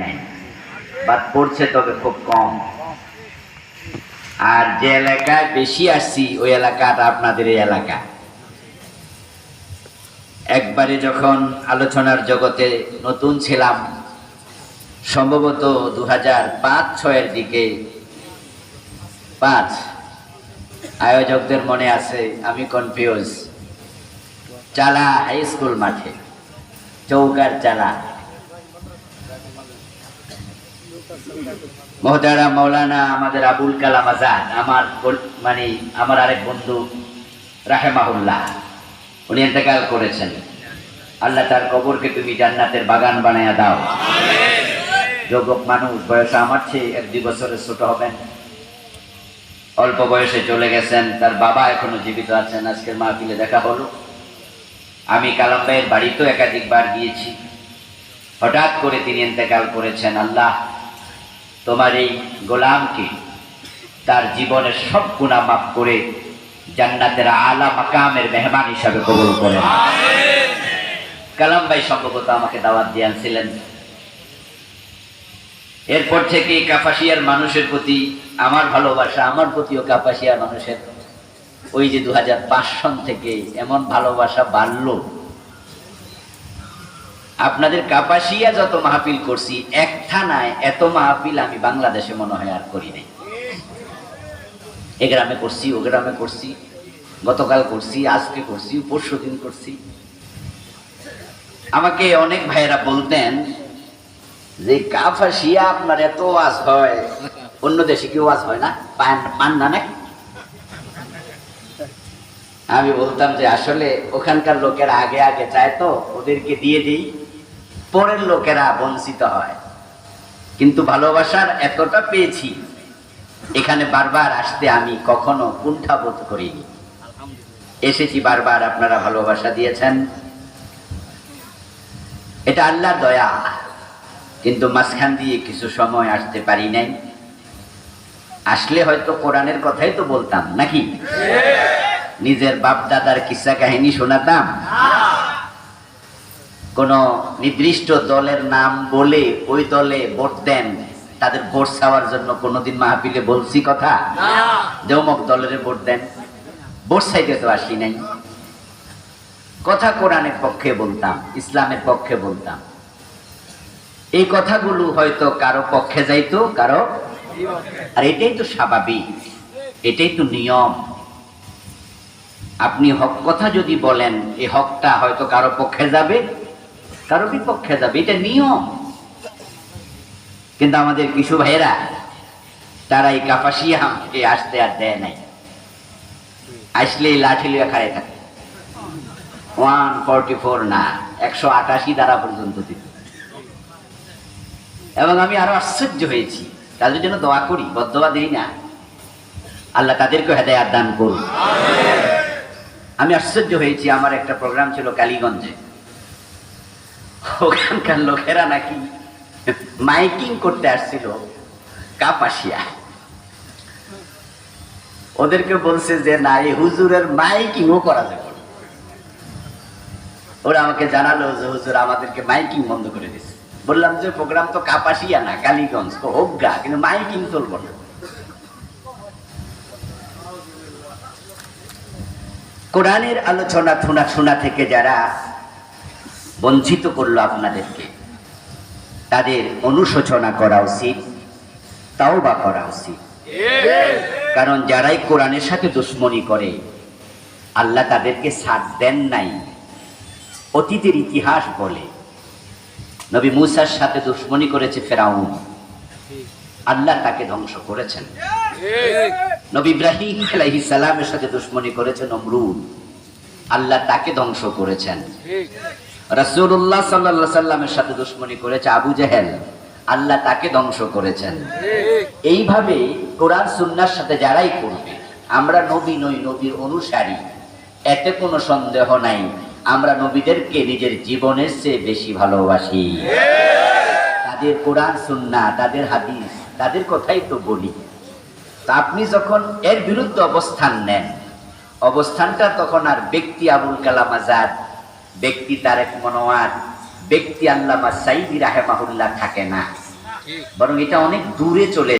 নাই। বাদ পড়ছে তবে খুব কম। আর যে এলাকায় বেশি আসছি, ওই এলাকাটা আপনাদের এই এলাকা। একবারে যখন আলোচনার জগতে নতুন ছিলাম, সম্ভবত দু হাজার পাঁচ ছয়ের দিকে পাঁচ আয়োজকদের মনে আছে, আমি কনফিউজ চালা হাই স্কুল মাঠে, চৌকার চালা। মহতারা মৌলানা আমাদের আবুল কালাম আজাদ, আমার মানে আমার আরেক বন্ধু রাহেমাহুল্লাহ, উনি ইন্তেকাল করেছেন। আল্লাহ তার কবরকে তুমি জান্নাতের বাগান বানায়া দাও। যুবক মানুষ, বয়স আমার চেয়ে এক দুই বছরের ছোট হবেন। অল্প বয়সে চলে গেছেন, তার বাবা এখনও জীবিত আছেন। আজকের মাহফিলে দেখা হলো। আমি কালাম ভাইয়ের বাড়িতেও একাধিকবার গিয়েছি। হঠাৎ করে তিনি ইন্তেকাল করেছেন। আল্লাহ তোমার এই গোলামকে তার জীবনের সব গুণা মাফ করে জান্নাতের আলা মাকামের মেহমান হিসাবে কবুল করেন কালাম ভাই সম্ভবত আমাকে দাওয়াত দিয়ে আনছিলেন। এরপর থেকে কাপাসিয়ার মানুষের প্রতি আমার ভালোবাসা, আমার প্রতিও কাপাসিয়ার মানুষের। ওই যে দু হাজার পাঁচ সন থেকে এমন ভালোবাসা বাড়লো। আপনাদের কাপাসিয়া যত মাহফিল করছি, এক থানায় এত মাহফিল আমি বাংলাদেশে মনে হয় আর করি নাই। এ গ্রামে করছি, ও গ্রামে করছি, গতকাল করছি, আজকে করছি, পরশু দিন করছি। আমাকে অনেক ভাইয়েরা বলতেন যে কাফাসিয়া আপনার এত ওয়াজ হয়, অন্য দেশে কি ওয়াজ হয় না? পান পান না নাকি? আমি বলতাম যে, আসলে ওখানকার লোকেরা আগে আগে চায় তো, ওদেরকে দিয়ে দিই। পরের লোকেরা বঞ্চিত হয়। কিন্তু ভালোবাসার এতটা পেয়েছি, এখানে বারবার আসতে আমি কখনো কুণ্ঠাবোধ করিনি। এসেছি বারবার, আপনারা ভালোবাসা দিয়েছেন। এটা আল্লাহ দয়া, কিন্তু মাঝখান দিয়ে কিছু সময় আসতে পারি নাই। আসলে হয়তো কোরআনের কথাই তো বলতাম, নাকি? নিজের বাপ দাদার কিসা কাহিনী শোনাতাম? কোন নির্দিষ্ট দলের নাম বলে ওই দলে ভোট দেন তাদের ভোট চাওয়ার জন্য কোনোদিন মাহফিলে বলছি কথা? দেওমক দলের ভোট দেন। ভোট চাইতে তো আসি নাই। কথা কোরআনের পক্ষে বলতাম ইসলামের পক্ষে বলতাম। এই কথাগুলো হয়তো কারও পক্ষে যাইতো কারও আর এটাই তো স্বাভাবিক এটাই তো নিয়ম। আপনি হক কথা যদি বলেন এই হকটা হয়তো কারও পক্ষে যাবে কারও বিপক্ষে যাবে, এটা নিয়ম। কিন্তু আমাদের কিছু ভাইয়েরা, তারা এই কাপাসিয়া আমাকে আসতে আর দেয় নাই। আসলে লাঠি লিয়া খায় থাকে। ওয়ান ফোরটি ফোর না, একশো আটাশি দ্বারা পর্যন্ত দিত এবং আমি আরও আশ্চর্য হয়েছি, তাদের জন্য দোয়া করি বদোয়া দিই না। আল্লাহ তাদেরকে হেদায়াত দান করুন। আমি আশ্চর্য হয়েছি, আমার একটা প্রোগ্রাম ছিল কালীগঞ্জে। ওখানকার লোকেরা নাকি মাইকিং করতে আসছিল কাপাসিয়া। ওদেরকে বলছে যে, না, এই হুজুরের মাইকিংও করা যাবে ওরা আমাকে জানালো যে, হুজুর, আমাদেরকে মাইকিং বন্ধ করে দিচ্ছে বললাম যে, প্রোগ্রাম তো কাপাসিয়া না, কালীগঞ্জ হোক কিন্তু মাইকিং চলবো না। কোরআনের আলোচনা, শোনা শোনা থেকে যারা বঞ্চিত করল আপনাদেরকে। তাদের অনুশোচনা করা উচিত তাও বা করা উচিত। কারণ যারাই কোরআনের সাথে দুশ্মনী করে, আল্লাহ তাদেরকে সাথ দেন নাই। অতীতের ইতিহাস বলে, নবী মুসার সাথে দুশ্মনী করেছে ফেরাউন। আল্লাহ তাকে ধ্বংস করেছেন। নবী ইব্রাহিম আলাইহিস সালামের সাথে দুশ্মনী করেছে নমরুদ। আল্লাহ তাকে ধ্বংস করেছেন। রাসূলুল্লাহ সাল্লাল্লাহু সাল্লামের সাথে দুশ্মনী করেছে আবু জাহেল। আল্লাহ তাকে ধ্বংস করেছেন। এইভাবে কোরআন সুন্নার সাথে যারাই করবে, আমরা নবী নই, নবীর অনুসারী। এতে কোনো সন্দেহ নাই। আমরা নবীদেরকে নিজের জীবনের চেয়ে বেশি ভালোবাসি। তাদের কোরআন সুন্নাহ, তাদের হাদিস, তাদের কথাই তো বলি। তা আপনি যখন এর বিরুদ্ধে অবস্থান নেন, অবস্থানটা তখন আর ব্যক্তি আবুল কালাম আজাদ ব্যক্তি তার এক মনোয়ার ব্যক্তি আল্লামা সাইদি রাহেমাহুল্লাহ থাকে না। বরং এটা অনেক দূরে চলে